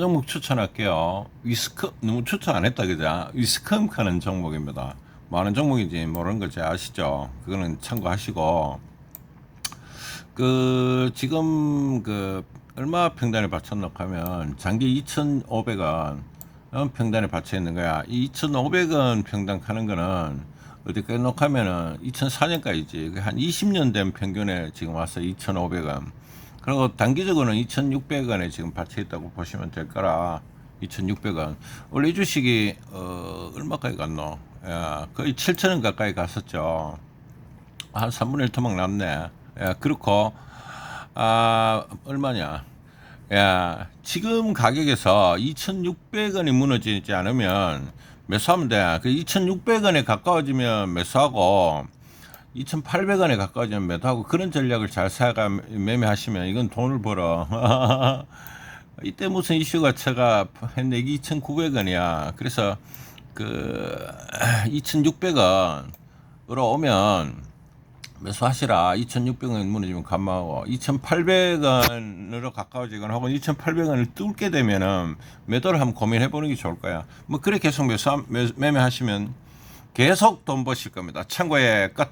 종목 추천할게요. 위스크 너무 추천 안 했다 그죠? 위스컴카는 종목입니다. 많은 종목인지 모르는 걸잘 아시죠? 그거는 참고하시고 그 지금 그 얼마 평단에 받쳤노 하면 장기 2,500원 어, 평단에 받쳐 있는 거야. 이 2,500원 평단 하는 거는 어디 끝놓하면은 2004년까지지 한 20년 된 평균에 지금 와서 2,500원. 그리고 단기적으로는 2,600원에 지금 받쳐 있다고 보시면 될 거라. 2,600원. 원래 이 주식이 어 얼마까지 갔노? 야, 거의 7,000원 가까이 갔었죠. 한 3분의 1 토막 남네. 야, 그렇고, 아, 얼마냐. 야, 지금 가격에서 2,600원이 무너지지 않으면 매수하면 돼. 그 2,600원에 가까워지면 매수하고, 2,800원에 가까워지면 매도하고, 그런 전략을 잘 사가 매매하시면 이건 돈을 벌어. 이때 무슨 이슈가 제가 했네. 이게 2,900원이야. 그래서 그 2,600원으로 오면 매수하시라. 2,600원 무너지면 감마하고 2,800원으로 가까워지거나 혹은 2,800원을 뚫게 되면은 매도를 한번 고민해 보는 게 좋을 거야. 뭐 그렇게 계속 매수 매매하시면 계속 돈 버실 겁니다. 참고에 끝.